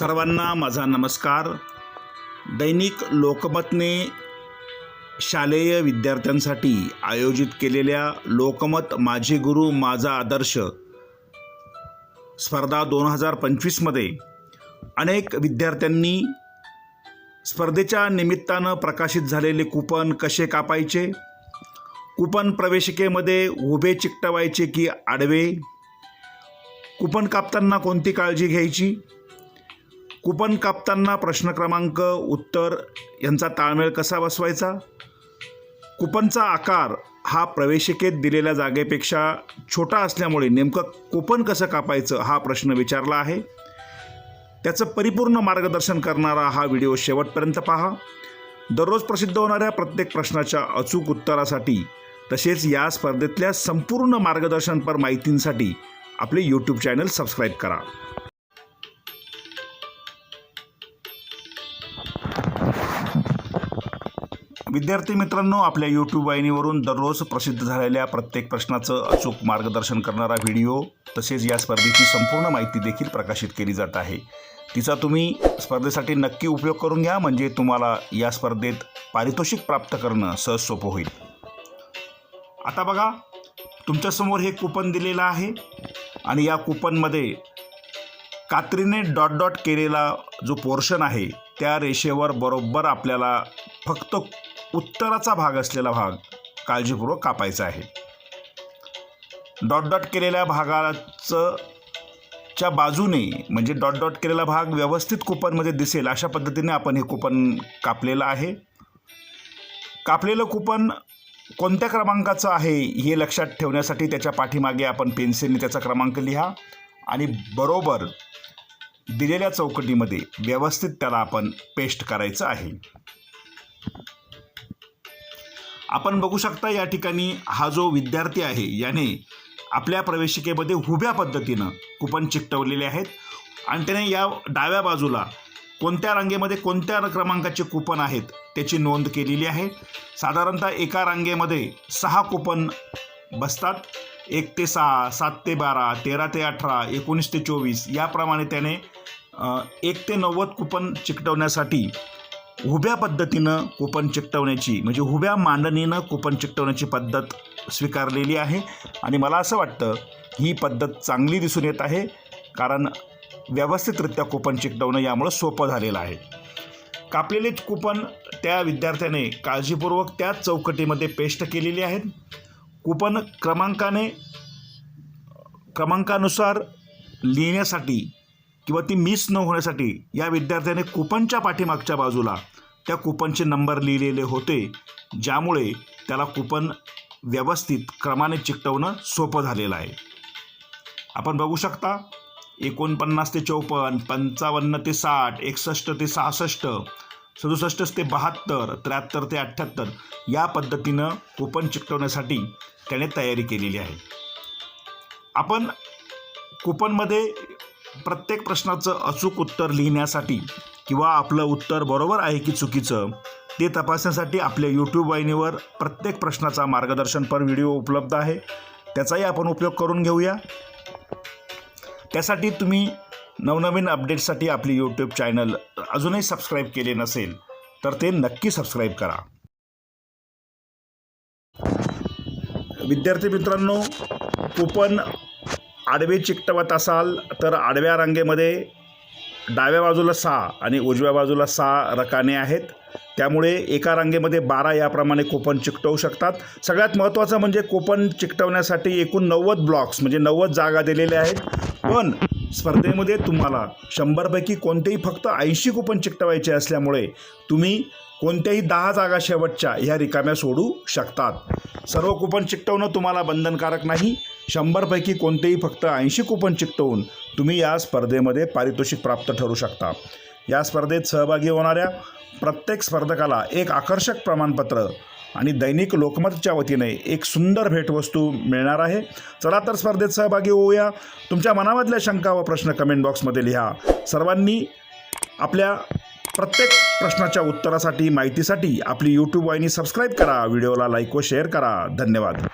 सर्वांना माझा नमस्कार. दैनिक लोकमतने शालेय विद्यार्थ्यांसाठी आयोजित केलेल्या लोकमत माझे गुरु माझा आदर्श स्पर्धा दोन हजार पंचवीसमध्ये अनेक विद्यार्थ्यांनी स्पर्धेच्या निमित्तानं प्रकाशित झालेले कूपन कसे कापायचे? कूपन प्रवेशिकेमध्ये उभे चिकटवायचे की आडवे? कूपन कापताना कोणती काळजी घ्यायची? कुपन कापताना प्रश्न क्रमांक उत्तर यांचा ताळमेळ कसा बसवायचा? कुपनचा आकार हा प्रवेशिकेत दिलेल्या जागेपेक्षा छोटा असल्यामुळे नेमकं कुपन कसं कापायचं हा प्रश्न विचारला आहे. त्याचं परिपूर्ण मार्गदर्शन करणारा हा व्हिडिओ शेवटपर्यंत पहा. दररोज प्रसिद्ध होणाऱ्या प्रत्येक प्रश्नाच्या अचूक उत्तरासाठी तसेच या स्पर्धेतल्या संपूर्ण मार्गदर्शनपर माहितींसाठी आपले यूट्यूब चॅनल सबस्क्राईब करा. विद्यार्थी मित्रांनो आपल्या यूट्यूब वाहिनीवरून दररोज प्रसिद्ध झालेल्या प्रत्येक प्रश्नाचं अचूक मार्गदर्शन करणारा व्हिडिओ तसेच या स्पर्धेची संपूर्ण माहिती देखील प्रकाशित केली जात आहे. तिचा तुम्ही स्पर्धेसाठी नक्की उपयोग करून घ्या म्हणजे तुम्हाला या स्पर्धेत पारितोषिक प्राप्त करणं सहज सोपं होईल. आता बघा तुमच्यासमोर हे कुपन दिलेलं आहे आणि या कुपनमध्ये कात्रीने डॉट डॉट केलेला जो पोर्शन आहे त्या रेषेवर बरोबर आपल्याला फक्त उत्तराचा भाग असलेला भाग काळजीपूर्वक कापायचा आहे. डॉट डॉट केलेल्या भागाचं च्या बाजूने म्हणजे डॉट डॉट केलेला भाग व्यवस्थित कुपनमध्ये दिसेल अशा पद्धतीने आपण हे कुपन कापलेलं आहे. कापलेलं कुपन कोणत्या क्रमांकाचं आहे हे लक्षात ठेवण्यासाठी त्याच्या पाठीमागे आपण पेन्सिलने त्याचा क्रमांक लिहा आणि बरोबर दिलेल्या चौकटीमध्ये व्यवस्थित त्याला आपण पेस्ट करायचं आहे. आपण बघू शकता या ठिकाणी हा जो विद्यार्थी आहे याने आपल्या प्रवेशिकेमध्ये उभ्या पद्धतीनं कुपन चिकटवलेले आहेत. आणि त्याने या डाव्या बाजूला कोणत्या रांगेमध्ये कोणत्या क्रमांकाचे कुपन आहेत त्याची नोंद केलेली आहे. साधारणतः एका रांगेमध्ये सहा कुपन बसतात. एक ते सहा सात ते बारा तेरा ते अठरा एकोणीस ते चोवीस याप्रमाणे त्याने एक ते नव्वद कुपन चिकटवण्यासाठी उभ्या पद्धतीनं कुपन चिकटवण्याची म्हणजे उभ्या मांडणीनं कुपन चिकटवण्याची पद्धत स्वीकारलेली आहे. आणि मला असं वाटतं ही पद्धत चांगली दिसून येत आहे कारण व्यवस्थितरित्या कुपन चिकटवणं यामुळं सोपं झालेलं आहे. कापलेले कुपन त्या विद्यार्थ्याने काळजीपूर्वक त्याच चौकटीमध्ये पेस्ट केलेली आहेत. कुपन क्रमांकाने क्रमांकानुसार लिहिण्यासाठी किंवा ती मिस न होण्यासाठी या विद्यार्थ्याने कुपनच्या पाठीमागच्या बाजूला त्या कुपनचे नंबर लिहिलेले होते ज्यामुळे त्याला कुपन व्यवस्थित क्रमाने चिकटवणं सोपं झालेलं आहे. आपण बघू शकता एकोणपन्नास ते चौपन्न पंचावन्न ते साठ एकसष्ट ते सहासष्ट सदुसष्ट ते बहात्तर त्र्याहत्तर ते अठ्ठ्याहत्तर या पद्धतीनं कुपन चिकटवण्यासाठी त्याने तयारी केलेली आहे. आपण कुपनमध्ये प्रत्येक प्रश्नाचं अचूक उत्तर लिहिण्यासाठी किंवा आपलं उत्तर बरोबर आहे की चुकीचं ते तपासण्यासाठी आपल्या यूट्यूब वाहिनीवर प्रत्येक प्रश्नाचा मार्गदर्शनपर व्हिडिओ उपलब्ध आहे. त्याचाही आपण उपयोग करून घेऊया. त्यासाठी तुम्ही नवनवीन अपडेट्ससाठी आपली यूट्यूब चॅनल अजूनही सबस्क्राईब केले नसेल तर ते नक्की सबस्क्राईब करा. विद्यार्थी मित्रांनो कुपन आडवे चिकटवत असाल तर आडव्या रांगेमध्ये डाव्या बाजूला सहा आणि उजव्या बाजूला सहा रकाने आहेत. त्यामुळे एका रांगेमध्ये बारा याप्रमाणे कुपन चिकटवू शकतात. सगळ्यात महत्त्वाचं म्हणजे कुपन चिकटवण्यासाठी एकूण नव्वद ब्लॉक्स म्हणजे नव्वद जागा दिलेल्या आहेत. पण स्पर्धेमध्ये तुम्हाला शंभरपैकी कोणतेही फक्त ऐंशी कुपन चिकटवायचे असल्यामुळे तुम्ही कोणत्याही दहा जागा शेवटच्या ह्या रिकाम्या सोडू शकतात. सर्व कुपन चिकटवणं तुम्हाला बंधनकारक नाही. शंभरपैकी कोणतेही फक्त ऐंशी कुपन चिकटवून तुम्ही या स्पर्धेमध्ये पारितोषिक प्राप्त ठरू शकता. या स्पर्धेत सहभागी होणाऱ्या प्रत्येक स्पर्धकाला एक आकर्षक प्रमाणपत्र आणि दैनिक लोकमतच्या वतीने एक सुंदर भेटवस्तू मिळणार आहे. चला तर स्पर्धेत सहभागी होऊया. तुमच्या मनामधल्या शंका व प्रश्न कमेंट बॉक्समध्ये लिहा. सर्वांनी आपल्या प्रत्येक प्रश्नाच्या उत्तरासाठी माहितीसाठी आपली यूट्यूब वाहिनी सबस्क्राईब करा. व्हिडिओला लाईक व शेअर करा. धन्यवाद.